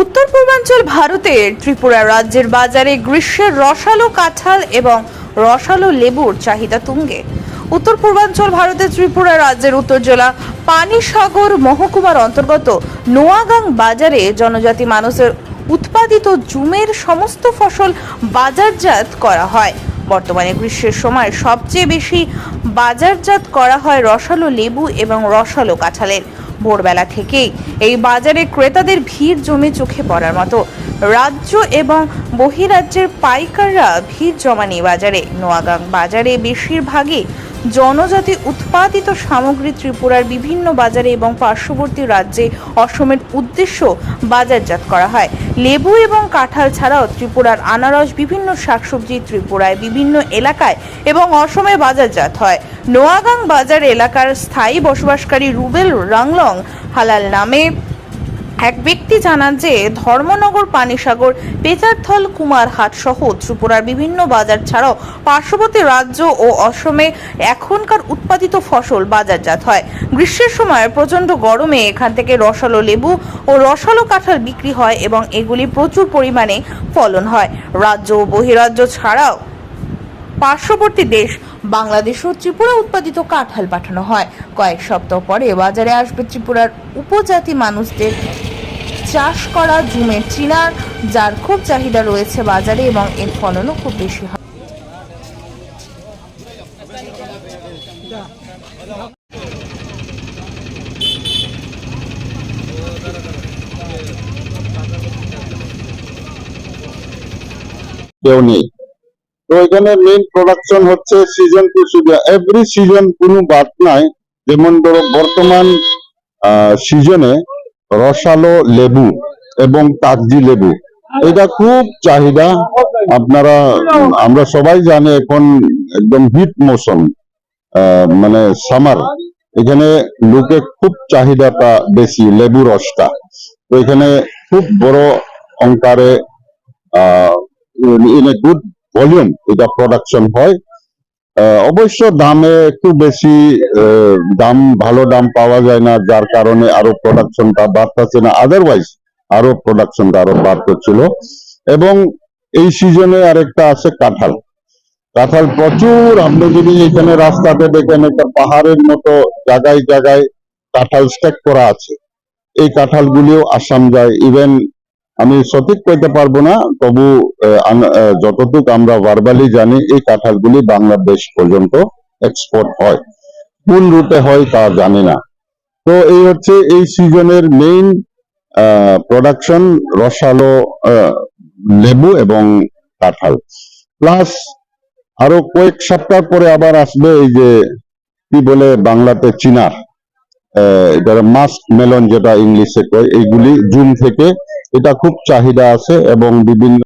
উত্তর পূর্বাঞ্চল ভারতের ত্রিপুরা রাজ্যের বাজারে গ্রীষ্মের রসালো কাঁঠাল এবং রসালো লেবুর চাহিদা তুঙ্গে। উত্তর পূর্বাঞ্চল ভারতের ত্রিপুরা রাজ্যের উত্তর জেলা পানিসাগর মহকুমার অন্তর্গত নোয়াগাং বাজারে জনজাতি মানুষের উৎপাদিত জুমের সমস্ত ফসল বাজারজাত করা হয়। বর্তমানে গ্রীষ্মের সময় সবচেয়ে বেশি বাজারজাত করা হয় রসালো লেবু এবং রসালো কাঁঠালের। ভোরবেলা থেকেই। এই বাজারে ক্রেতাদের ভিড় জমে চোখে পড়ার মতো। রাজ্য এবং বহিরাজ্যের পাইকাররা ভিড় জমানি বাজারে। নোয়াগাং বাজারে বেশিরভাগই জনজাতি উৎপাদিত সামগ্রী ত্রিপুরার বিভিন্ন বাজারে এবং পার্শ্ববর্তী রাজ্যে অসমের উদ্দেশ্য বাজারজাত করা হয়। লেবু এবং কাঁঠাল ছাড়াও ত্রিপুরার আনারস, বিভিন্ন শাকসবজি ত্রিপুরায় বিভিন্ন এলাকায় এবং অসমে বাজারজাত হয়। নোয়াগাং বাজার এলাকার স্থায়ী বসবাসকারী রুবেল রাংলং হালাল নামে এক ব্যক্তি জানান যে, ধর্মনগর, পানিসাগর, পেচারথল, কুমারহাট সহ ত্রিপুরার বিভিন্ন বাজার ছাড়াও পার্শ্ববর্তী রাজ্য ও অসমে এখনকার উৎপাদিত ফসল বাজারজাত হয়। গ্রীষ্মের সময় প্রচণ্ড গরমে এখান থেকে রসালো লেবু ও রসালো কাঁঠাল বিক্রি হয় এবং এগুলি প্রচুর পরিমাণে ফলন হয়। রাজ্য ও বহিরাজ্য ছাড়াও পার্শ্ববর্তী দেশ, বাংলাদেশ ও ত্রিপুরা উৎপাদিত কাঁঠাল পাঠানো হয়। কয়েক সপ্তাহ পরে বাজারে আসবে ত্রিপুরার উপজাতি মানুষদের চাষ করা জুমের চিনার যার খুব চাহিদা রয়েছে বাজারে এবং এর ফলনও খুব বেশি হয়। কেউ নেই। তো এখানে মেইন প্রোডাকশন হচ্ছে season to season every season কোনো বাদ নাই, যেমন ধরো বর্তমান সিজনে রসালো লেবু এবং কাগজি লেবু। এটা খুব চাহিদা। আপনারা, আমরা সবাই জানি এখন একদম হিট মৌসুম মানে সামার। এখানে লোকে খুব চাহিদাটা বেশি, লেবু রসটা। তো এখানে খুব বড় অঙ্কারে ইন এ গুড ভলিউম এটা প্রোডাকশন হয়। অবশ্য দামে একটু বেশি দাম, ভালো দাম পাওয়া যায় না, যার কারণে আরও প্রোডাকশনটা বাড়তেছে না। আদারওয়াইজ আরও প্রোডাকশনটা আরও বাড়তেছিল। এবং এই সিজনে আরেকটা আছে কাঁঠাল। কাঁঠাল প্রচুর। আপনি যদি এখানে রাস্তাতে দেখেন, একটা পাহাড়ের মতো জায়গায় জায়গায় কাঁঠাল স্ট্যাক করা আছে। এই কাঁঠালগুলিও আসাম যায়। ইভেন আমি সঠিক কইতে পারব না, তবু যতটুকু আমরা ভার্বালি জানি, এই কাঁঠালগুলি বাংলাদেশ পর্যন্ত এক্সপোর্ট হয়। কোন রুটে হয় তা জানি না। তো এই হচ্ছে এই সিজনের মেইন প্রোডাকশন রসালো লেবু এবং কাঁঠাল। প্লাস আরও কয়েক সপ্তাহ পরে আবার আসবে এই যে, কি বলে বাংলাতে চিনার। মাস মাস্ক মেলন যেটা ইংলিশে কয়, এইগুলি জুন থেকে এটা খুব চাহিদা আছে এবং বিভিন্ন